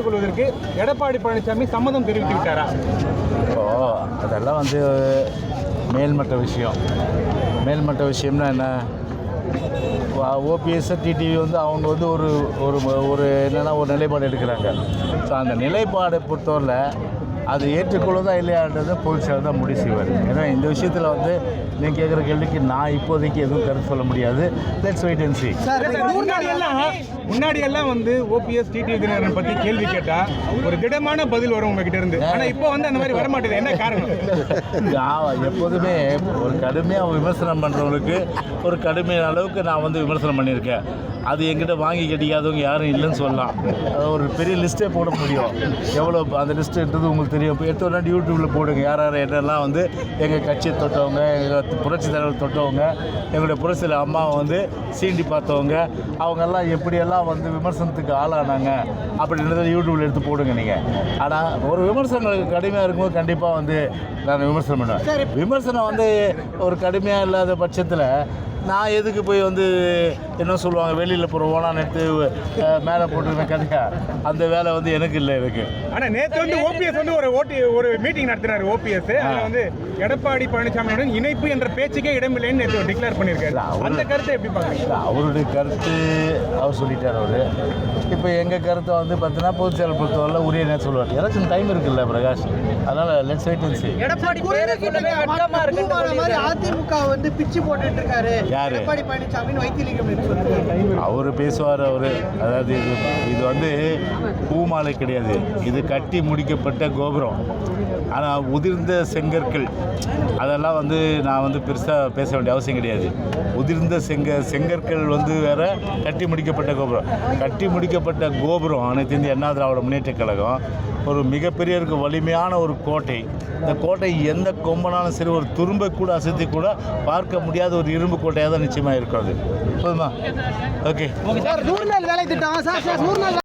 ஏற்றுக்கொள்வதற்கு எடப்பாடி பழனிசாமி சம்மதம் தெரிவித்து விட்டாரா இப்போ அதெல்லாம் வந்து மேல்மட்ட விஷயம். மேல்மட்ட விஷயம்னா என்ன? ஓபிஎஸ் டிடிவி வந்து அவங்க வந்து ஒரு ஒரு ஒரு என்னென்னா ஒரு நிலைப்பாடு எடுக்கிறாங்க. ஸோ அந்த நிலைப்பாடை பொறுத்தவரையில் அது ஏற்றுக்கொள்வதா இல்லையான்றதை பொதுச்செயலர் தான் முடிவு செய்வார். ஏன்னா இந்த விஷயத்தில் வந்து நீங்கள் கேட்குற கேள்விக்கு நான் இப்போதைக்கு எதுவும் கருத்து சொல்ல முடியாது. Let's wait and see. முன்னாடி எல்லாம் வந்து ஓபிஎஸ் டிடி தினகரன் பத்தி கேள்வி கேட்டா ஒரு திடமான பதில் வரும் உங்ககிட்ட இருந்து. ஆனா இப்போ வந்து அந்த மாதிரி வர மாட்டேது என்ன காரணம்? எப்போதுமே ஒரு கடுமையாக விமர்சனம் பண்ணுறவங்களுக்கு ஒரு கடுமையான அளவுக்கு நான் வந்து விமர்சனம் பண்ணியிருக்கேன். அது என்கிட்ட வாங்கி கட்டிக்காதவங்க யாரும் இல்லைன்னு சொல்லலாம். ஒரு பெரிய லிஸ்ட்டே போட முடியும். எவ்வளோ அந்த லிஸ்ட்டுன்றது உங்களுக்கு தெரியும். இப்போ எடுத்து ஒரு யூடியூப்பில் போடுங்க. யார் யார் என்னெல்லாம் வந்து எங்கள் கட்சியை தொட்டவங்க எங்கள் புரட்சி தலைவர் தொட்டவங்க எங்களுடைய புரட்சி தலைவர் அம்மாவை வந்து சீண்டி பார்த்தவங்க அவங்கெல்லாம் எப்படியெல்லாம் வந்து விமர்சனத்துக்கு ஆளானாங்க அப்படின்றத யூடியூப்பில் எடுத்து போடுங்க நீங்கள் ஆனால் ஒரு விமர்சனங்களுக்கு கடுமையாக இருக்கும்போது கண்டிப்பாக வந்து நான் விமர்சனம் பண்ணுவேன். விமர்சனம் வந்து ஒரு கடுமையாக இல்லாத பட்சத்தில் நான் எதுக்கு போய் வந்து என்ன சொல்லுவாங்க வெளியில் போகிற ஓனான்னு எடுத்து மேலே போட்டுருவேன் கதையா? அந்த வேலை வந்து எனக்கு இல்லை எனக்கு. ஆனா நேத்து வந்து ஓபிஎஸ் வந்து ஒரு ஓட்டி ஒரு மீட்டிங் நடத்தினாரு ஓபிஎஸ். அதுல வந்து எடப்பாடி பழனிசாமியோட இணைப்பு என்ற பேச்சுக்கே இடமில்லைன்னு நேத்து டிக்ளேர் அவரு- அந்த கருத்தை எப்படி பாக்குறீங்க இல்ல, அவருடைய கருத்து அவர் சொல்லிட்டார் அவர். இப்போ எங்கள் கருத்தை வந்து பார்த்தீங்கன்னா பொதுச்செயல் பொறுத்தவரை உரிய நேரம் சொல்லுவார். எலெக்ஷன் டைம் இருக்குல்ல பிரகாஷ். அதனால் let's wait and see. Edappadi பேரை சொல்லவே மாதிரி அதிமுக வந்து பிச்சு போட்டுட்டு இருக்காரு. யாரு? எடப்பாடி பழனிசாமின்னு வைத்திலிங்கம் சொல்றாரு அவர் பேசுவார் அவர். அதாவது இது இது வந்து பூமாலை கிடையாது. இது கட்டி முடிக்கப்பட்ட கோபுரம். ஆனால் உதிர்ந்த செங்கற்கள். அதெல்லாம் வந்து நான் வந்து பெருசாக பேச வேண்டிய அவசியம் கிடையாது. உதிர்ந்த செங்க செங்கற்கள் வந்து வேற கட்டி முடிக்கப்பட்ட கோபுரம். கட்டி முடிக்கப்பட்ட கோபுரம் அனைத்து இந்திய அண்ணா திராவிட முன்னேற்ற கழகம். ஒரு மிகப்பெரிய இருக்கு வலிமையான ஒரு கோட்டை. இந்த கோட்டை எந்த கொம்பனாலும் சரி ஒரு துரும்பை கூட அசைத்து கூட பார்க்க முடியாத ஒரு இரும்பு கோட்டையாக தான் நிச்சயமாக இருக்கும் போதுமா? ஓகே சார் நூறு நாள் வேலை திட்டம் சார் சார் நூறு நாள்